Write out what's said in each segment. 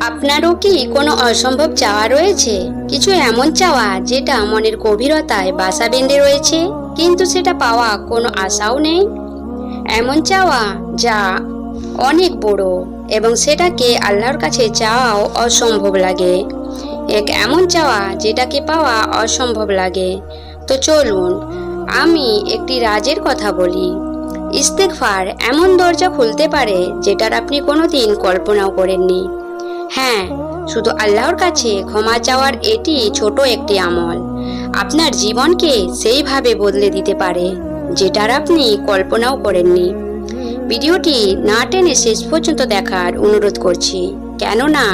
আপনারও কি কোনো অসম্ভব চাওয়া রয়েছে? কিছু এমন চাওয়া যেটা মনের গভীরতায় বাসা বেঁধে রয়েছে, কিন্তু সেটা পাওয়া কোনো আশাও নেই? এমন চাওয়া যা অনেক বড় এবং সেটাকে আল্লাহর কাছে চাওয়াও অসম্ভব লাগে। এক এমন চাওয়া যেটাকে পাওয়া অসম্ভব লাগে। তো চলুন, আমি একটি রাজের কথা বলি। ইস্তেকফার এমন দরজা খুলতে পারে যেটার আপনি কোনোদিন কল্পনাও করেননি। হ্যাঁ শুধু আল্লাহর কাছে ক্ষমা চাওয়ার এটি ছোট একটি আমল। আপনার জীবনকে সেইভাবে বদলে দিতে পারে যেটার আপনি কল্পনাও করেননি। ভিডিওটি না টেনে শেষ পর্যন্ত দেখার অনুরোধ করছি, কেননা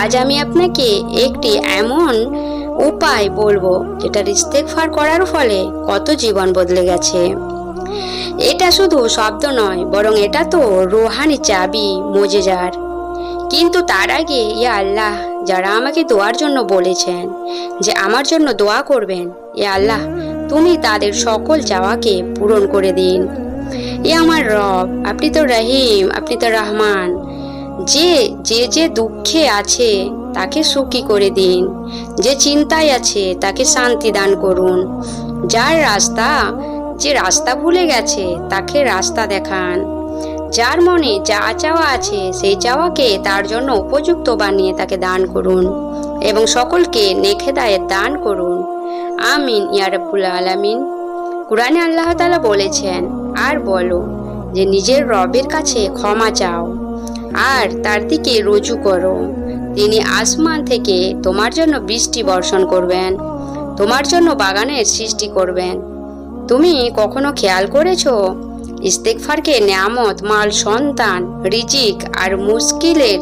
আজ আমি আপনাকে একটি এমন উপায় বলব যেটা ইস্তেকফার করার ফলে কত জীবন বদলে গেছে। এটা শুধু শব্দ নয়, বরং এটা তো রোহানি চাবি, মজেজার। কিন্তু তার আগে, ইয়া আল্লাহ, যারা আমাকে দোয়ার জন্য বলেছেন, যে আমার জন্য দোয়া করবেন এ আল্লাহ, তুমি তাদের সকল চাওয়াকে পূরণ করে দিন। এ আমার রব, আপনি তো রহিম, আপনি তো রহমান। যে যে যে দুঃখে আছে, তাকে সুখী করে দিন। যে চিন্তায় আছে, তাকে শান্তি দান করুন। যার রাস্তা যে রাস্তা ভুলে গেছে, তাকে রাস্তা দেখান। যার মনে যা চাওয়া আছে, সেই চাওয়াকে তার জন্য উপযুক্ত বানিয়ে তাকে দান করুন এবং সকলকে নেখেদায়ের দান করুন। আমিন ইয়ারবুল আলামিন। কুরআনে আল্লাহ তাআলা বলেছেন, আর বলো যে নিজের রবের কাছে ক্ষমা চাও আর তার দিকে রুজু করো। তিনি আসমান থেকে তোমার জন্য বৃষ্টি বর্ষণ করবেন, তোমার জন্য বাগানের সৃষ্টি করবেন। তুমি কখনো খেয়াল করেছ? ইস্তেকফারকে নেয়ামত, মাল, সন্তান, রিজিক আর মুশকিলের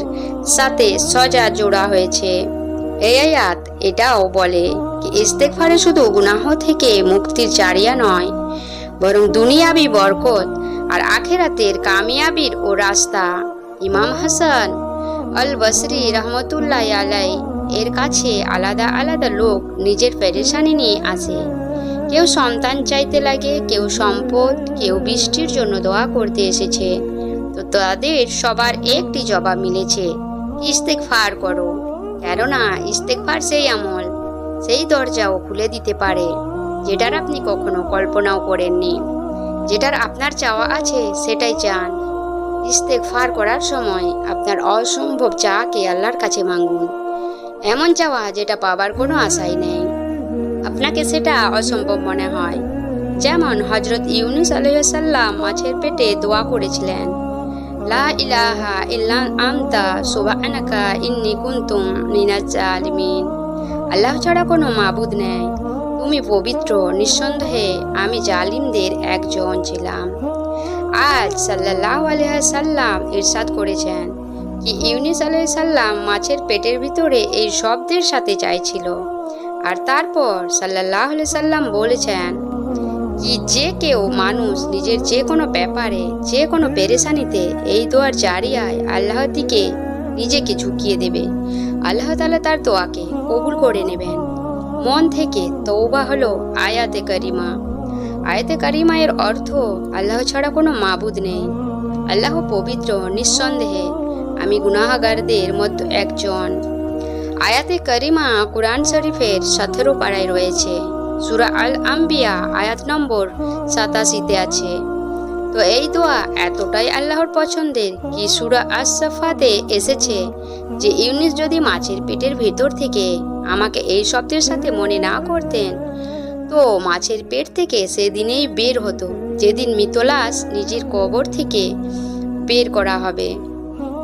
সাথে সজা জোড়া হয়েছে। এই আয়াত এটাও বলে ইস্তেকফারে শুধু গুনাহ থেকে মুক্তির জারিয়া নয়, বরং দুনিয়াবি বরকত আর আখেরাতের কামিয়াবির ও রাস্তা। ইমাম হাসান আল বসরি রহমতুল্লাহ আলাই এর কাছে আলাদা আলাদা লোক নিজের পেরেশানি নিয়ে আসে। কেউ সন্তান চাইতে লাগে, কেউ সম্পদ, কেউ বৃষ্টির জন্য দোয়া করতে এসেছে। তো তাদের সবার একটি জবাব মিলেছে, ইস্তেক ফার করো। কেননা ইস্তেক ফার সেই আমল, সেই দরজাও খুলে দিতে পারে, যেটার আপনি কখনো কল্পনাও করেননি। যেটার আপনার চাওয়া আছে, সেটাই চান। ইস্তেক ফার করার সময় আপনার অসম্ভব চাকে আল্লাহর কাছে মাঙ্গুন এমন চাওয়া যেটা পাবার কোনো আশাই নেই। আপনাকে সেটা অসম্ভব মনে হয়। যেমন হজরত ইউনুস আলহাম মাছের পেটে দোয়া করেছিলেন, লা ইলাহা ইল্লা আনতা সুবহানাকা ইন্নী কুনতুম মিনাজ জালিমিন। আল্লাহ ছাড়া কোনো মাবুদ নেই। তুমি পবিত্র, নিঃসন্দেহে আমি জালিমদের একজন ছিলাম। আজ সাল্লাহ সাল্লাম ইরশাদ করেছেন কি ইউনিস আলাইসাল্লাম মাছের পেটের ভিতরে এই শব্দের সাথে চাইছিল। আর তারপর সাল্লাহ সাল্লাম বলেছেন কি যে কেউ মানুষ নিজের যে কোনো ব্যাপারে, যে কোনো পেরেশানিতে এই দোয়ার জারিয়ায় আল্লাহর দিকে নিজেকে ঝুঁকিয়ে দেবে। আল্লাহ তালা তার দোয়াকে কবুল করে নেবেন। মন থেকে তৌবা হলো আয়াতে করিমা। আয়াতে কারিমা এর অর্থ আল্লাহ ছাড়া কোনো মাবুদ নেই। আল্লাহ পবিত্র, নিঃসন্দেহে। আমি গুনাহাগারদের মধ্যে একজন। আয়াতে করিমা কুরআন শরীফের সতেরো পাড়ায় রয়েছে। সুরা আল আম্বিয়া আয়াত নম্বর সাতাশিতে আছে। তো এই দোয়া এতটাই আল্লাহর পছন্দের কি সুরা আসাফাতে এসেছে যে ইউনিস যদি মাছের পেটের ভেতর থেকে আমাকে এই শব্দের সাথে মনে না করতেন, তো মাছের পেট থেকে সেদিনেই বের হতো, যেদিন মিতলাস নিজের কবর থেকে বের করা হবে।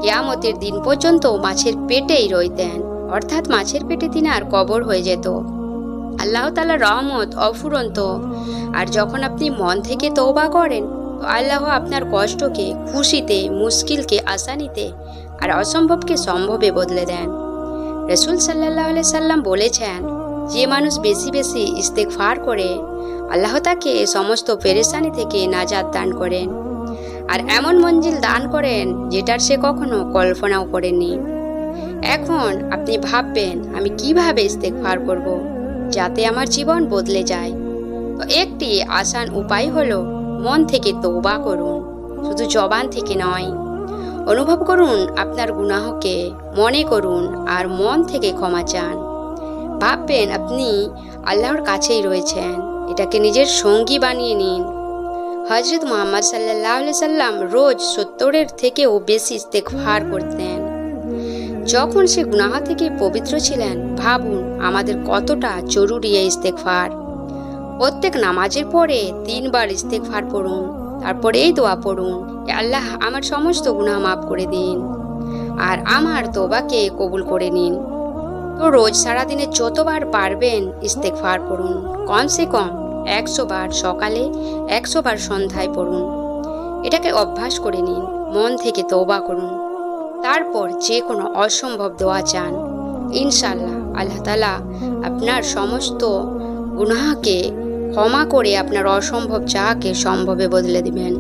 ইয়ামতের দিন পর্যন্ত মাছের পেটেই রইতেন। অর্থাৎ মাছের পেটে তিনি আর কবর হয়ে যেত। আল্লাহ তালা রহমত অফুরন্ত। আর যখন আপনি মন থেকে তৌবা করেন আল্লাহ আপনার কষ্টকে, খুশিতে, মুশকিলকে, আসানিতে আর অসম্ভবকে সম্ভবে বদলে দেন। রসুল সাল্লাহ সাল্লাম বলেছেন, যে মানুষ বেশি বেশি ইস্তেকফার করে, আল্লাহ তাকে সমস্ত পেরেশানি থেকে নাজাদ দান করেন। আর এমন মঞ্জিল দান করেন, যেটার সে কখনো কল্পনাও করেনি এখন আপনি ভাববেন, আমি কীভাবে ইস্তেকফার করব যাতে আমার জীবন বদলে যায়? তো একটি আসান উপায় হলো, মন থেকে তৌবা করুন, শুধু জবান থেকে নয়। অনুভব করুন আপনার গুনাহকে, মনে করুন আর মন থেকে ক্ষমা চান। ভাববেন আপনি আল্লাহর কাছেই রয়েছেন, এটাকে নিজের সঙ্গী বানিয়ে নিন। হজরত মোহাম্মদ সাল্লাহ সাল্লাম রোজ সত্তরের থেকেও বেশি ইস্তেকফার করতেন। যখন সে গুনাহা থেকে পবিত্র ছিলেন, ভাবুন আমাদের কতটা জরুরি এই ইস্তেকফার প্রত্যেক নামাজের পরে তিনবার ইস্তেকফার পড়ুন, তারপরে এই দোয়া পড়ুন আল্লাহ আমার সমস্ত গুনাহ মাফ করে দিন আর আমার তোবাকে কবুল করে নিন। তো রোজ সারাদিনে যতবার পারবেন ইস্তেকফার পড়ুন, কমসে কম একশো বার সকালে, একশো বার সন্ধ্যায় পড়ুন। এটাকে অভ্যাস করে নিন, মন থেকে তৌবা করুন। তারপর যে কোনো অসম্ভব দোয়া চান। ইনশাল্লাহ আল্লাহ তালা আপনার সমস্ত গুনাহাকে ক্ষমা করে আপনার অসম্ভব চাকে সম্ভবে বদলে দিবেন।